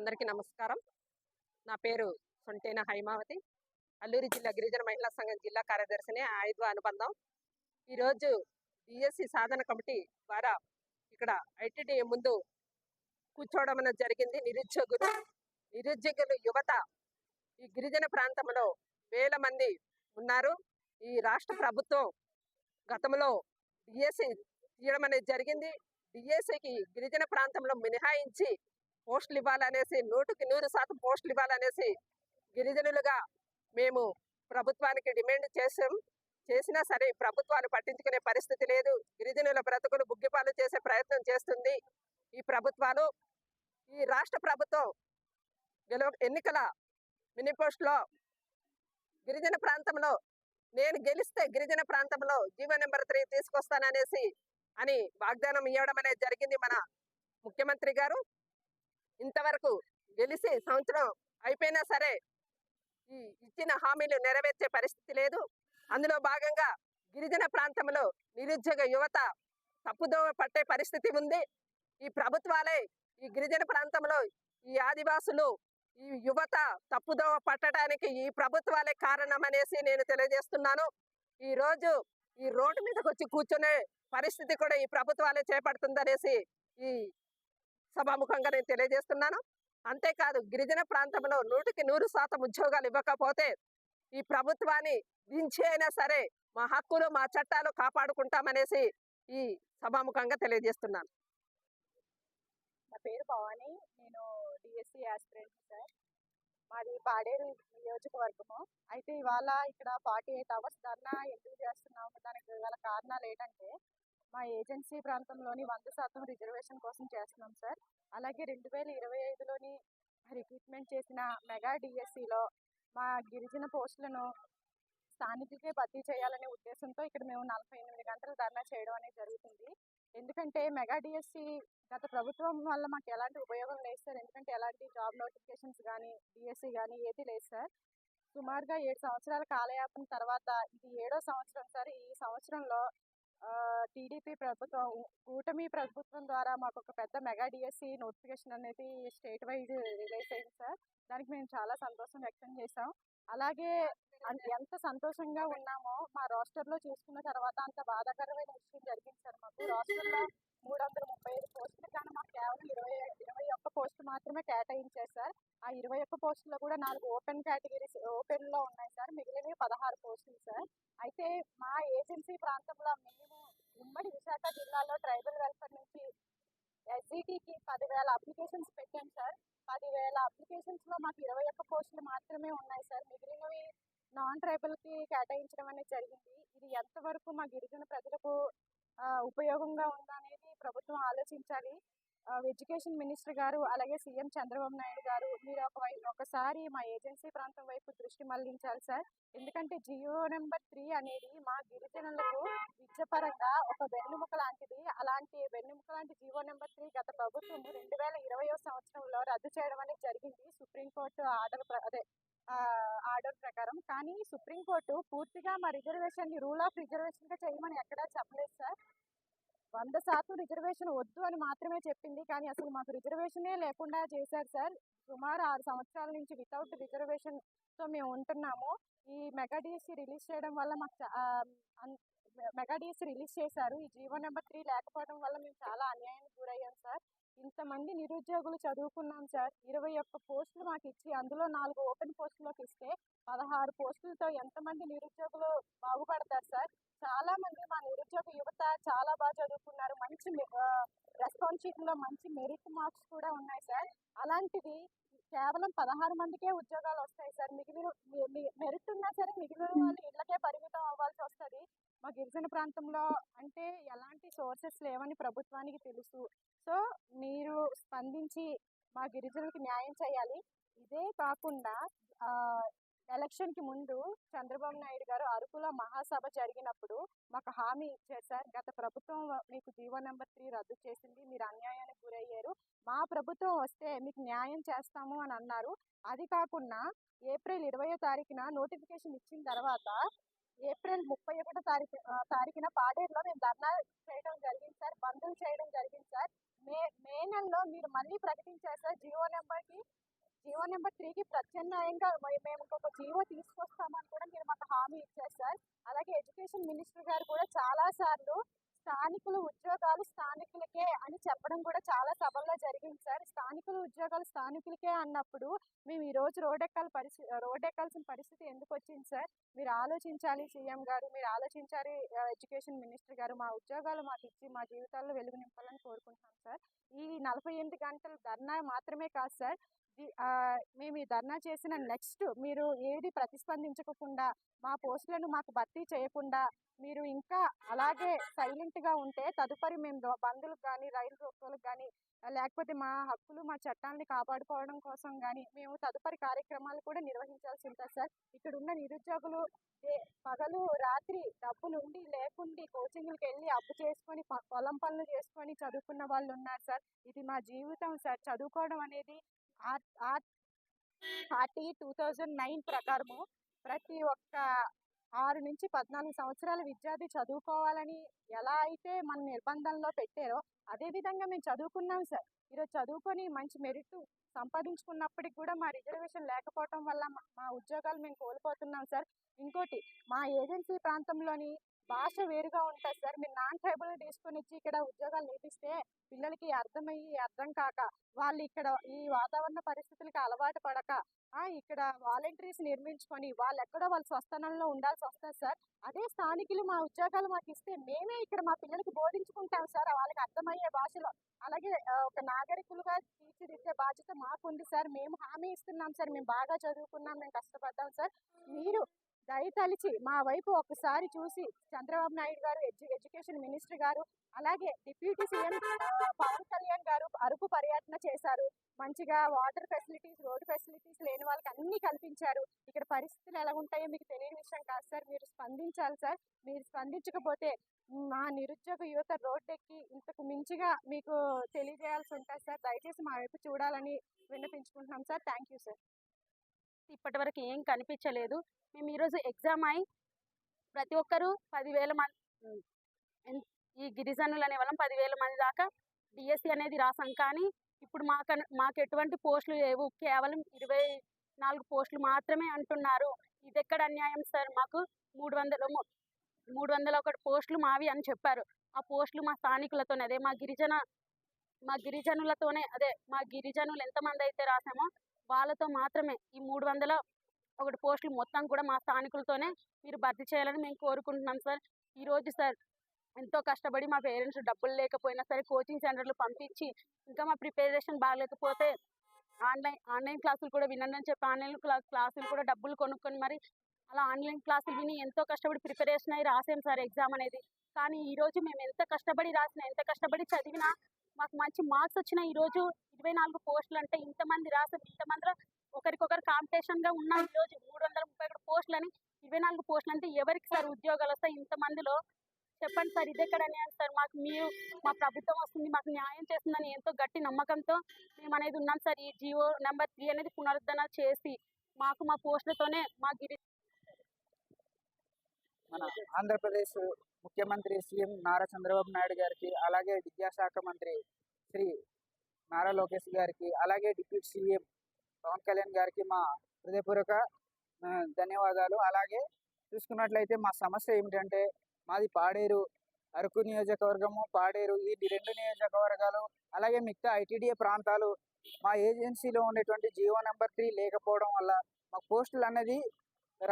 అందరికీ నమస్కారం. నా పేరు సొంటేన హైమావతి. అల్లూరి జిల్లా గిరిజన మహిళా సంఘం జిల్లా కార్యదర్శిని ఐదు అనుబంధం. ఈరోజు డిఎస్సి సాధన కమిటీ ద్వారా ఇక్కడ ఐటీడీ ముందు కూర్చోవడం అనేది జరిగింది. నిరుద్యోగులు నిరుద్యోగులు యువత ఈ గిరిజన ప్రాంతంలో వేల మంది ఉన్నారు. ఈ రాష్ట్ర ప్రభుత్వం గతంలో డిఎస్సి తీయడం అనేది జరిగింది. డిఎస్సికి గిరిజన ప్రాంతంలో మినహాయించి పోస్టులు ఇవ్వాలనేసి నూటికి నూరు శాతం పోస్టులు ఇవ్వాలనేసి గిరిజనులుగా మేము ప్రభుత్వానికి డిమాండ్ చేసాం చేసినా సరే ప్రభుత్వాలు పట్టించుకునే పరిస్థితి లేదు. గిరిజనుల బ్రతుకులు బుగ్గిపాలు చేసే ప్రయత్నం చేస్తుంది. ఈ ప్రభుత్వాలు ఈ రాష్ట్ర ప్రభుత్వం గెలవ ఎన్నికల మినిపోస్ట్లో గిరిజన ప్రాంతంలో నేను గెలిస్తే గిరిజన ప్రాంతంలో జీవో నెంబర్ త్రీ తీసుకొస్తాననేసి అని వాగ్దానం ఇవ్వడం అనేది జరిగింది మన ముఖ్యమంత్రి గారు. ఇంతవరకు గెలిచి సంవత్సరం అయిపోయినా సరే ఈ ఇచ్చిన హామీలు నెరవేర్చే పరిస్థితి లేదు. అందులో భాగంగా గిరిజన ప్రాంతంలో నిరుద్యోగ యువత తప్పుదోవ పట్టే పరిస్థితి ఉంది. ఈ ప్రభుత్వాలే ఈ గిరిజన ప్రాంతంలో ఈ ఆదివాసులు ఈ యువత తప్పుదోవ పట్టడానికి ఈ ప్రభుత్వాలే కారణం అనేసి నేను తెలియజేస్తున్నాను. ఈ రోజు ఈ రోడ్డు మీదకి వచ్చి కూర్చునే పరిస్థితి కూడా ఈ ప్రభుత్వాలే చేపడుతుందనేసి ఈ సభాముఖంగా నేను తెలియజేస్తున్నాను. అంతేకాదు గిరిజన ప్రాంతంలో నూటికి నూరు శాతం ఉద్యోగాలు ఇవ్వకపోతే ఈ ప్రభుత్వాన్ని దించి అయినా సరే మా హక్కులు మా చట్టాలు కాపాడుకుంటామనేసి ఈ సభాముఖంగా తెలియజేస్తున్నాను. నా పేరు భవాని. నేను డిఎస్సి ఆస్పిరెంట్ సార్. మాది పాడేరు నియోజకవర్గము. అయితే ఇవాళ ఇక్కడ ఫార్టీ ఎయిట్ అవర్స్ ధర్నా ఎందుకు చేస్తున్నాము? దానికి గల కారణాలు ఏంటంటే మా ఏజెన్సీ ప్రాంతంలోని వంద శాతం రిజర్వేషన్ కోసం చేస్తున్నాం సార్. అలాగే రెండు వేల ఇరవై ఐదులోని రిక్రూట్మెంట్ చేసిన మెగా డిఎస్సిలో మా గిరిజన పోస్టులను స్థానికులకే భర్తీ చేయాలనే ఉద్దేశంతో ఇక్కడ మేము నలభై ఎనిమిది గంటలు ధర్నా చేయడం అనేది జరుగుతుంది. ఎందుకంటే మెగా డిఎస్సి గత ప్రభుత్వం వల్ల మాకు ఎలాంటి ఉపయోగం లేదు సార్. ఎందుకంటే ఎలాంటి జాబ్ నోటిఫికేషన్స్ కానీ డిఎస్సి కానీ ఏది లేదు సార్. సుమారుగా ఏడు సంవత్సరాల కాలయాపన తర్వాత ఇది ఏడో సంవత్సరం సార్. ఈ సంవత్సరంలో టీడీపీ ప్రభుత్వం కూటమి ప్రభుత్వం ద్వారా మాకు ఒక పెద్ద మెగా డిఎస్సి నోటిఫికేషన్ అనేది స్టేట్ వైడ్ రిలీజ్ అయింది సార్. దానికి మేము చాలా సంతోషం వ్యక్తం చేసాం అలాగే ఎంత సంతోషంగా ఉన్నామో మా రాష్ట్రంలో చూసుకున్న తర్వాత అంత బాధాకరమైన విషయం జరిగింది సార్ మాకు. రాష్ట్రంలో మూడు వందల ముప్పై ఐదు పోస్టులు కానీ మాకు కేవలం ఇరవై ఇరవై ఒక్క పోస్టు మాత్రమే కేటాయించారు సార్. ఆ ఇరవై ఒక్క పోస్టులో కూడా నాలుగు ఓపెన్ కేటగిరీస్ ఓపెన్లో ఉన్నాయి సార్. మిగిలినవి పదహారు పోస్టులు సార్. అయితే మా ఏజెన్సీ ప్రాంతం ఉమ్మడి విశాఖ జిల్లాలో ట్రైబల్ వెల్ఫేర్ నుంచి ఎస్జిటికి పదివేల అప్లికేషన్స్ పెట్టాం సార్. పదివేల అప్లికేషన్స్లో మాకు ఇరవై ఒక్క పోస్టులు మాత్రమే ఉన్నాయి సార్. మిగిలినవి నాన్ ట్రైబల్కి కేటాయించడం అనేది జరిగింది. ఇది ఎంతవరకు మా గిరిజన ప్రజలకు ఉపయోగంగా ఉందనేది ప్రభుత్వం ఆలోచించాలి. ఎడ్యుకేషన్ మినిస్టర్ గారు అలాగే సీఎం చంద్రబాబు నాయుడు గారు మీరు ఒక ఒకసారి మా ఏజెన్సీ ప్రాంతం వైపు దృష్టి మళ్ళించాలి సార్. ఎందుకంటే జియో నెంబర్ త్రీ అనేది మా గిరిజనులకు విద్యపరంగా ఒక వెన్నెముక లాంటిది. అలాంటి వెన్నెముక లాంటి జియో నెంబర్ త్రీ గత ప్రభుత్వం రెండు వేల ఇరవయో సంవత్సరంలో రద్దు చేయడం అనేది జరిగింది. సుప్రీంకోర్టు ఆర్డర్ ప్ర- అదే ఆర్డర్ ప్రకారం. కానీ సుప్రీంకోర్టు పూర్తిగా మా రిజర్వేషన్ రూల్ ఆఫ్ రిజర్వేషన్గా చేయమని ఎక్కడా చెప్పలేదు సార్. వంద శాతం రిజర్వేషన్ వద్దు అని మాత్రమే చెప్పింది. కానీ అసలు మాకు రిజర్వేషనే లేకుండా చేశారు సార్. సుమారు ఆరు సంవత్సరాల నుంచి వితౌట్ రిజర్వేషన్తో మేము ఉంటున్నాము. ఈ మెగా డిఎస్సి రిలీజ్ చేయడం వల్ల మాకు చా- అన్- మెగా డిఎస్సి రిలీజ్ చేశారు. ఈ జీవో నెంబర్ త్రీ లేకపోవడం వల్ల మేము చాలా అన్యాయానికి గురయ్యాం సార్. ఇంతమంది నిరుద్యోగులు చదువుకున్నాం సార్. ఇరవై ఒక్క పోస్టులు మాకు ఇచ్చి అందులో నాలుగు ఓపెన్ పోస్టులోకి ఇస్తే పదహారు పోస్టులతో ఎంతమంది నిరుద్యోగులు బాగుపడతారు సార్? చాలా మంది మా నిరుద్యోగ యువత చాలా బాగా చదువుకున్నారు. మంచి రెస్పాన్స్ మంచి మెరిట్ మార్క్స్ కూడా ఉన్నాయి సార్. అలాంటిది కేవలం పదహారు మందికే ఉద్యోగాలు వస్తాయి సార్. మిగిలిన మెరిట్ ఉన్న సరే మిగిలిన వాళ్ళు ఇళ్ళకే పరిమితం అవ్వాల్సి వస్తుంది మా గిరిజన ప్రాంతంలో అంటే ఎలాంటి సోర్సెస్ లేవని ప్రభుత్వానికి తెలుసు. సో మీరు స్పందించి మా గిరిజనులకు న్యాయం చేయాలి. ఇదే కాకుండా ఎలక్షన్కి ముందు చంద్రబాబు నాయుడు గారు అరకులో మహాసభ జరిగినప్పుడు మాకు హామీ ఇచ్చారు సార్. గత ప్రభుత్వం మీకు జీవో నెంబర్ త్రీ రద్దు చేసింది. మీరు అన్యాయానికి గురయ్యారు. మా ప్రభుత్వం వస్తే మీకు న్యాయం చేస్తాము అని అన్నారు. అది కాకుండా ఏప్రిల్ ఇరవయో తారీఖున నోటిఫికేషన్ ఇచ్చిన తర్వాత ఏప్రిల్ ముప్పై ఒకటో తారీఖు తారీఖున పాడేరులో మేము ధర్నా చేయడం జరిగింది సార్ బంధువులు చేయడం జరిగింది సార్. మే మే నెలలో మీరు మళ్ళీ ప్రకటించారు సార్ జియో నెంబర్కి. జియో నెంబర్ త్రీకి ప్రత్యామ్నాయంగా మేము ఒక జియో తీసుకొస్తామని కూడా మీరు మాకు హామీ ఇచ్చారు సార్. అలాగే ఎడ్యుకేషన్ మినిస్టర్ గారు కూడా చాలాసార్లు స్థానికులు ఉద్యోగాలు స్థానికులకే అని చెప్పడం కూడా చాలా సభల్లో జరిగింది సార్. స్థానికులు ఉద్యోగాలు స్థానికులకే అన్నప్పుడు మేము ఈ రోజు రోడ్డెక్కాల పరిస్థితి రోడ్డెక్కాల్సిన పరిస్థితి ఎందుకు వచ్చింది సార్? మీరు ఆలోచించాలి సీఎం గారు మీరు ఆలోచించాలి ఎడ్యుకేషన్ మినిస్టర్ గారు మా ఉద్యోగాలు మాకు ఇచ్చి మా జీవితాల్లో వెలుగు నింపాలని కోరుకుంటున్నాం సార్. ఈ నలభై ఎనిమిది గంటల ధర్నా మాత్రమే కాదు సార్. మేము ఈ ధర్నా చేసిన నెక్స్ట్ మీరు ఏది ప్రతిస్పందించకుండా మా పోస్టులను మాకు భర్తీ చేయకుండా మీరు ఇంకా అలాగే సైలెంట్గా ఉంటే తదుపరి మేము బంధులకు కానీ రైలు రోకోలకు కానీ లేకపోతే మా హక్కులు మా చట్టాలని కాపాడుకోవడం కోసం కానీ మేము తదుపరి కార్యక్రమాలు కూడా నిర్వహించాల్సి ఉంటుంది సార్. ఇక్కడ ఉన్న నిరుద్యోగులు ఏ- పగలు రాత్రి డబ్బులు ఉండి లేకుండి కోచింగ్లకు వెళ్ళి అప్పు చేసుకొని పొలం పనులు చేసుకొని చదువుకున్న వాళ్ళు ఉన్నారు సార్. ఇది మా జీవితం సార్. చదువుకోవడం అనేది R R RT two thousand nine ప్రకారము ప్రతి ఒక్క ఆరు నుంచి పద్నాలుగు సంవత్సరాల విద్యార్థి చదువుకోవాలని ఎలా అయితే మన నిర్బంధంలో పెట్టారో అదే విధంగా మేము చదువుకున్నాం సార్. ఈరోజు చదువుకొని మంచి మెరిట్ సంపాదించుకున్నప్పటికి కూడా మా రిజర్వేషన్ లేకపోవటం వల్ల మా- మా ఉద్యోగాలు మేము కోల్పోతున్నాం సార్. ఇంకోటి మా ఏజెన్సీ ప్రాంతంలోని భాష వేరుగా ఉంటుంది సార్. మీరు నాన్ ట్రైబల్ తీసుకొని వచ్చి ఇక్కడ ఉద్యోగాలు నేర్పిస్తే పిల్లలకి అర్థమయ్యి అర్థం కాక వాళ్ళు ఇక్కడ ఈ వాతావరణ పరిస్థితులకి అలవాటు పడక ఇక్కడ వాలంటీర్స్ నిర్మించుకొని వాళ్ళు ఎక్కడో వాళ్ళ స్వస్థానంలో ఉండాల్సి వస్తుంది సార్. అదే స్థానికులు మా ఉద్యోగాలు మాకు ఇస్తే మేమే ఇక్కడ మా పిల్లలకి బోధించుకుంటాం సార్. వాళ్ళకి అర్థమయ్యే భాషలో. అలాగే ఒక నాగరికులుగా తీర్చిదిద్దే బాధ్యత మాకుంది సార్. మేము హామీ ఇస్తున్నాం సార్. మేము బాగా చదువుకున్నాం. మేము కష్టపడ్డాం సార్. మీరు దయతలిచి మా వైపు ఒకసారి చూసి చంద్రబాబు నాయుడు గారు ఎడ్యు ఎడ్యుకేషన్ మినిస్టర్ గారు అలాగే డిప్యూటీ సీఎం పవన్ కళ్యాణ్ గారు అరకు పర్యటన చేశారు. మంచిగా వాటర్ ఫెసిలిటీస్ రోడ్ ఫెసిలిటీస్ లేని వాళ్ళకి అన్ని కల్పించారు. ఇక్కడ పరిస్థితులు ఎలా ఉంటాయో మీకు తెలియని విషయం కాదు సార్. మీరు స్పందించాలి సార్. మీరు స్పందించకపోతే మా నిరుద్యోగ యువత రోడ్డెక్కి ఇంతకు మించిగా మీకు తెలియజేయాల్సి ఉంటుంది సార్. దయచేసి మా వైపు చూడాలని విన్నపించుకుంటున్నాం సార్. Thank you sir. అయితే ఇప్పటివరకు ఏం కనిపించలేదు. మేము ఈరోజు ఎగ్జామ్ అయి ప్రతి ఒక్కరూ పదివేల మంది ఈ గిరిజనులు అనే వాళ్ళం పదివేల మంది దాకా డిఎస్సి అనేది రాసాం. కానీ ఇప్పుడు మాకు మాకు ఎటువంటి పోస్టులు లేవు. కేవలం ఇరవై నాలుగు పోస్టులు మాత్రమే అంటున్నారు. ఇది ఎక్కడ అన్యాయం సార్? మాకు మూడు వందల మూడు వందల ఒకటి పోస్టులు మావి అని చెప్పారు. ఆ పోస్టులు మా స్థానికులతోనే అదే మా గిరిజన మా గిరిజనులతోనే అదే మా గిరిజనులు ఎంతమంది అయితే రాసామో వాళ్ళతో మాత్రమే ఈ మూడు వందల ఒకటి పోస్టులు మొత్తం కూడా మా స్థానికులతోనే మీరు భర్తీ చేయాలని మేము కోరుకుంటున్నాం సార్. ఈరోజు సార్ ఎంతో కష్టపడి మా పేరెంట్స్ డబ్బులు లేకపోయినా సరే కోచింగ్ సెంటర్లు పంపించి ఇంకా మా ప్రిపరేషన్ బాగలేకపోతే ఆన్లైన్ ఆన్లైన్ క్లాసులు కూడా వినండి అని చెప్పి ఆన్లైన్ క్లాస్ క్లాసులు కూడా డబ్బులు కొనుక్కొని మరి అలా ఆన్లైన్ క్లాసులు విని ఎంతో కష్టపడి ప్రిపరేషన్ అయ్యి రాసాం సార్ ఎగ్జామ్ అనేది. కానీ ఈ రోజు మేము ఎంత కష్టపడి రాసినా ఎంత కష్టపడి చదివినా మాకు మంచి మార్క్స్ వచ్చిన ఈ రోజు ఇరవై నాలుగు పోస్టులు అంటే ఇంతమంది రాసాం ఇంతమందిలో ఒకరికొకరు కాంపిటీషన్గా ఉన్నాం ఈ రోజు. మూడు వందల ముప్పై ఒకటి పోస్టులు అని ఇరవై నాలుగు పోస్టులు అంటే ఎవరికి సార్ ఉద్యోగాలు వస్తాయి? ఇంతమందిలో చెప్పండి సార్ ఇది ఎక్కడ న్యాయం సార్? మాకు మీరు మా ప్రభుత్వం వస్తుంది మాకు న్యాయం చేస్తుందని ఎంతో గట్టి నమ్మకంతో మేము అనేది ఉన్నాం సార్. ఈ జియో నెంబర్ త్రీ అనేది పునరుద్ధరణ చేసి మాకు మా పోస్టులతోనే మా గిరి మన ఆంధ్రప్రదేశ్ ముఖ్యమంత్రి సీఎం నారా చంద్రబాబు నాయుడు గారికి అలాగే విద్యాశాఖ మంత్రి శ్రీ నారా లోకేష్ గారికి అలాగే డిప్యూటీ సీఎం పవన్ కళ్యాణ్ గారికి మా హృదయపూర్వక ధన్యవాదాలు. అలాగే చూసుకున్నట్లయితే మా సమస్య ఏమిటంటే మాది పాడేరు అరకు నియోజకవర్గము. పాడేరు ఈ రెండు నియోజకవర్గాలు అలాగే మిగతా ఐటీడీఏ ప్రాంతాలు మా ఏజెన్సీలో ఉండేటువంటి జియో నెంబర్ త్రీ లేకపోవడం వల్ల మా పోస్టులు అనేది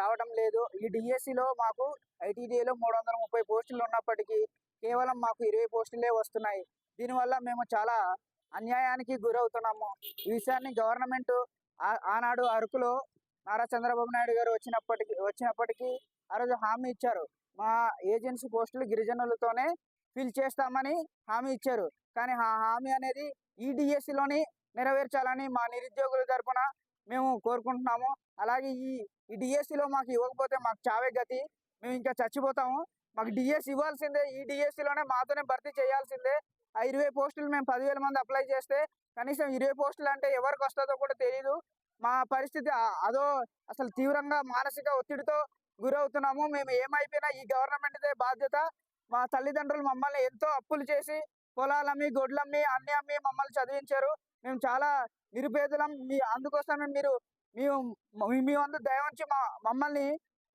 రావడం లేదు. ఈ డిఎస్సిలో మాకు ఐటీడీఏలో మూడు వందల ముప్పై పోస్టులు ఉన్నప్పటికీ కేవలం మాకు ఇరవై పోస్టులే వస్తున్నాయి. దీనివల్ల మేము చాలా అన్యాయానికి గురవుతున్నాము. ఈ విషయాన్ని గవర్నమెంట్ ఆనాడు అరకులో నారా చంద్రబాబు నాయుడు గారు వచ్చినప్పటికీ వచ్చినప్పటికీ ఆ రోజు హామీ ఇచ్చారు. మా ఏజెన్సీ పోస్టులు గిరిజనులతోనే ఫిల్ చేస్తామని హామీ ఇచ్చారు. కానీ ఆ హామీ అనేది ఈ నెరవేర్చాలని మా నిరుద్యోగుల తరపున మేము కోరుకుంటున్నాము. అలాగే ఈ ఈ డిఎస్సిలో మాకు ఇవ్వకపోతే మాకు చావే గతి. మేము ఇంకా చచ్చిపోతాము. మాకు డిఎస్ ఇవ్వాల్సిందే. ఈ డిఎస్సిలోనే మాతోనే భర్తీ చేయాల్సిందే. ఆ ఇరవై పోస్టులు మేము పదివేల మంది అప్లై చేస్తే కనీసం ఇరవై పోస్టులు అంటే ఎవరికి వస్తుందో కూడా తెలియదు మా పరిస్థితి అదో అసలు తీవ్రంగా మానసిక ఒత్తిడితో గురవుతున్నాము. మేము ఏమైపోయినా ఈ గవర్నమెంట్దే బాధ్యత. మా తల్లిదండ్రులు మమ్మల్ని ఎంతో అప్పులు చేసి పొలాలమ్మి గొడ్లమ్మి అన్ని అమ్మి మమ్మల్ని చదివించారు. మేము చాలా నిరుపేదలం. మీ అందుకోసమే మీరు మేము మీ- మీ వంతు దయవంచి మా మమ్మల్ని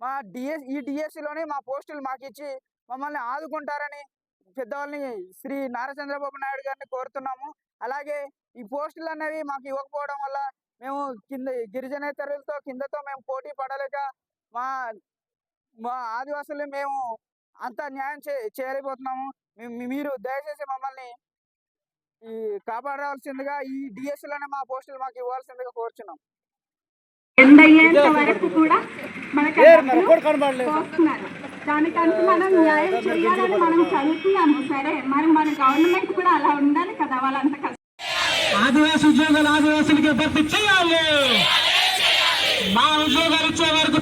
మా డిఎస్ ఈ డిఎస్సిలోనే మా పోస్టులు మాకు ఇచ్చి మమ్మల్ని ఆదుకుంటారని పెద్దవాళ్ళని శ్రీ నారా చంద్రబాబు నాయుడు గారిని కోరుతున్నాము. అలాగే ఈ పోస్టులు అనేవి మాకు ఇవ్వకపోవడం వల్ల మేము కింద గిరిజనేతరులతో కిందతో మేము పోటీ పడలేక మా మా ఆదివాసులు మేము అంత న్యాయం చే చేయలేకపోతున్నాము. మీరు దయచేసి మమ్మల్ని ఈ కాపాడవలసిందిగా ఈ డిఎస్సీలోనే మా పోస్టులు మాకు ఇవ్వాల్సిందిగా కోరుచున్నాం. వరకు కూడా మనం న్యాయం చేయాలని మనం చదువుతున్నాము సరే మరి మన గవర్నమెంట్ కూడా అలా ఉండాలి కదా వాళ్ళంత కష్టం. ఆదివాసి ఉద్యోగాలు ఆదివాసులకి భర్తీ చేయాలి. మా ఉద్యోగాలు ఇచ్చే వరకు